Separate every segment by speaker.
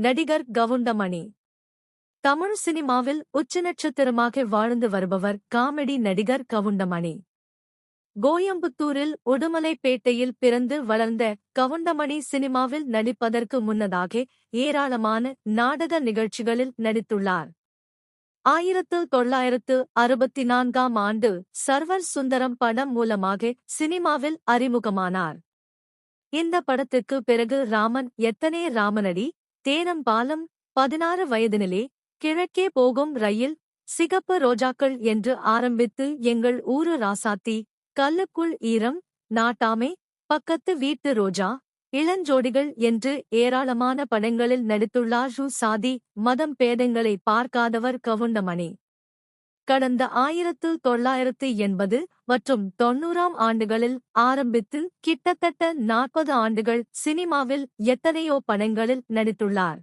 Speaker 1: நடிகர் கவுண்டமணி. தமிழ் சினிமாவில் உச்ச நட்சத்திரமாக வாழ்ந்து வருபவர் காமெடி நடிகர் கவுண்டமணி. கோயம்புத்தூரில் உடுமலைப்பேட்டையில் பிறந்து வளர்ந்த கவுண்டமணி சினிமாவில் நடிப்பதற்கு முன்னதாக ஏராளமான நாடக நிகழ்ச்சிகளில் நடித்துள்ளார். ஆயிரத்து தொள்ளாயிரத்து அறுபத்தி நான்காம் ஆண்டு சர்வர் சுந்தரம் படம் மூலமாக சினிமாவில் அறிமுகமானார். இந்த படத்துக்கு பிறகு ராமன் எத்தனை ராமனடி? தேனம்பாலம் பதினாறு வயதினிலே கிழக்கே போகும் ரயில் சிகப்பு ரோஜாக்கள் என்று ஆரம்பித்து எங்கள் ஊரு ராசாத்தி கல்லுக்குள் ஈரம் நாட்டாமே பக்கத்து வீட்டு ரோஜா இளஞ்சோடிகள் என்று ஏராளமான படங்களில் நடித்துள்ளார் ஷு சாதி மதம் பேதங்களை பார்க்காதவர் கவுண்டமணி. கடந்த ஆயிரத்து தொள்ளாயிரத்து எண்பது மற்றும் தொன்னூறாம் ஆண்டுகளில் ஆரம்பித்து கிட்டத்தட்ட நாற்பது ஆண்டுகள் சினிமாவில் எத்தனையோ படங்களில் நடித்துள்ளார்.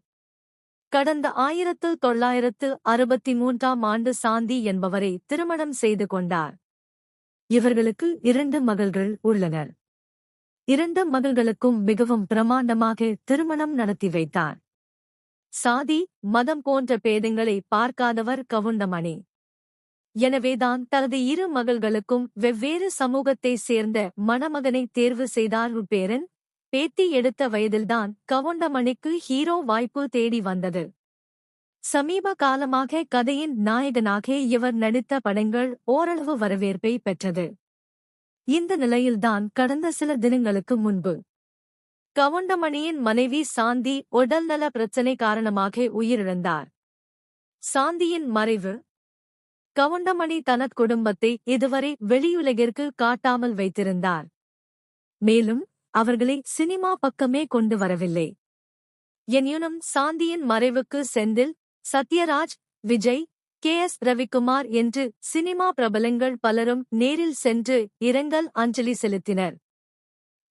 Speaker 1: கடந்த ஆயிரத்து தொள்ளாயிரத்து அறுபத்தி மூன்றாம் ஆண்டு சாந்தி என்பவரை திருமணம் செய்து கொண்டார். இவர்களுக்கு இரண்டு மகள்கள் உள்ளனர். இரண்டு மகள்களுக்கும் மிகவும் பிரமாண்டமாக திருமணம் நடத்தி வைத்தார். சாதி மதம் போன்ற பேதங்களை பார்க்காதவர் கவுண்டமணி. எனவேதான் தனது இரு மகள்களுக்கும் வெவ்வேறு சமூகத்தைச் சேர்ந்த மணமகனை தேர்வு செய்தார். பேரன் பேத்தி எடுத்த வயதில்தான் கவுண்டமணிக்கு ஹீரோ வாய்ப்பு தேடி வந்தது. சமீப காலமாக கதையின் நாயகனாக இவர் நடித்த படங்கள் ஓரளவு வரவேற்பை பெற்றது. இந்த நிலையில்தான் கடந்த சில தினங்களுக்கு முன்பு கவுண்டமணியின் மனைவி சாந்தி உடல்நல பிரச்சினை காரணமாக உயிரிழந்தார். சாந்தியின் மறைவு கவுண்டமணி தனது குடும்பத்தை இதுவரை வெளியுலகிற்கு காட்டாமல் வைத்திருந்தார். மேலும் அவர்களை சினிமா பக்கமே கொண்டு வரவில்லை. எனினும் சாந்தியின் மறைவுக்கு செந்தில் சத்யராஜ் விஜய் கே. எஸ். ரவிக்குமார் என்று சினிமா பிரபலங்கள் பலரும் நேரில் சென்று இரங்கல் அஞ்சலி செலுத்தினர்.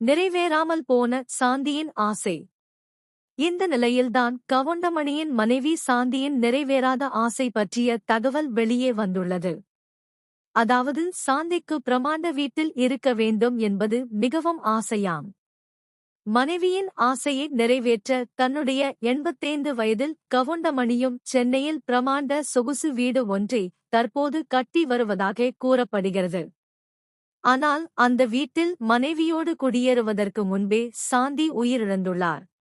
Speaker 1: நிறைவேறாமல் போன சாந்தியின் ஆசை. இந்த நிலையில்தான் கவுண்டமணியின் மனைவி சாந்தியின் நிறைவேறாத ஆசை பற்றிய தகவல் வெளியே வந்துள்ளது. அதாவது சாந்திக்கு பிரமாண்ட வீட்டில் இருக்க வேண்டும் என்பது மிகவும் ஆசையாம். மனைவியின் ஆசையை நிறைவேற்ற தன்னுடைய எண்பத்தைந்து வயதில் கவுண்டமணியும் சென்னையில் பிரமாண்ட சொகுசு வீடு ஒன்றை தற்போது கட்டி வருவதாக கூறப்படுகிறது. ஆனால் அந்த வீட்டில் மனைவியோடு குடியேறுவதற்கு முன்பே சாந்தி உயிரிழந்துள்ளார்.